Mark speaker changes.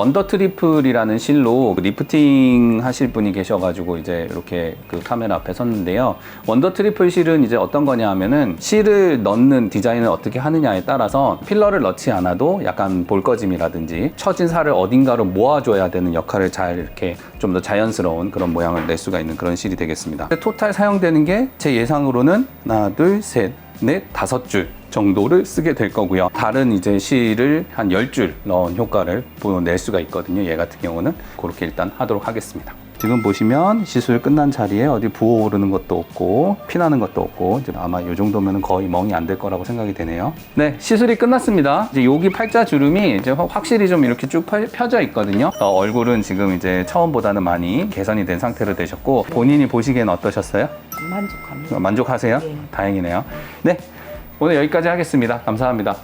Speaker 1: 원더 트리플이라는 실로 리프팅 하실 분이 계셔가지고 이제 이렇게 그 카메라 앞에 섰는데요. 원더 트리플 실은 이제 어떤 거냐 하면은 실을 넣는 디자인을 어떻게 하느냐에 따라서 필러를 넣지 않아도 약간 볼거짐이라든지 처진 살을 어딘가로 모아줘야 되는 역할을 잘 이렇게 좀 더 자연스러운 그런 모양을 낼 수가 있는 그런 실이 되겠습니다. 토탈 사용되는 게 제 예상으로는 하나, 둘, 셋, 넷, 다섯 줄 정도를 쓰게 될 거고요. 다른 이제 실을 한 10줄 넣은 효과를 낼 수가 있거든요. 얘 같은 경우는 그렇게 일단 하도록 하겠습니다. 지금 보시면 시술 끝난 자리에 어디 부어오르는 것도 없고 피나는 것도 없고 이제 아마 이 정도면 거의 멍이 안 될 거라고 생각이 되네요. 네, 시술이 끝났습니다. 이제 여기 팔자 주름이 이제 확- 확실히 좀 이렇게 쭉 펴- 펴져 있거든요. 어, 얼굴은 지금 이제 처음보다는 많이 개선이 된 상태로 되셨고 본인이 보시기엔 어떠셨어요?
Speaker 2: 만족합니다.
Speaker 1: 만족하세요?
Speaker 2: 네.
Speaker 1: 다행이네요. 네, 오늘 여기까지 하겠습니다. 감사합니다.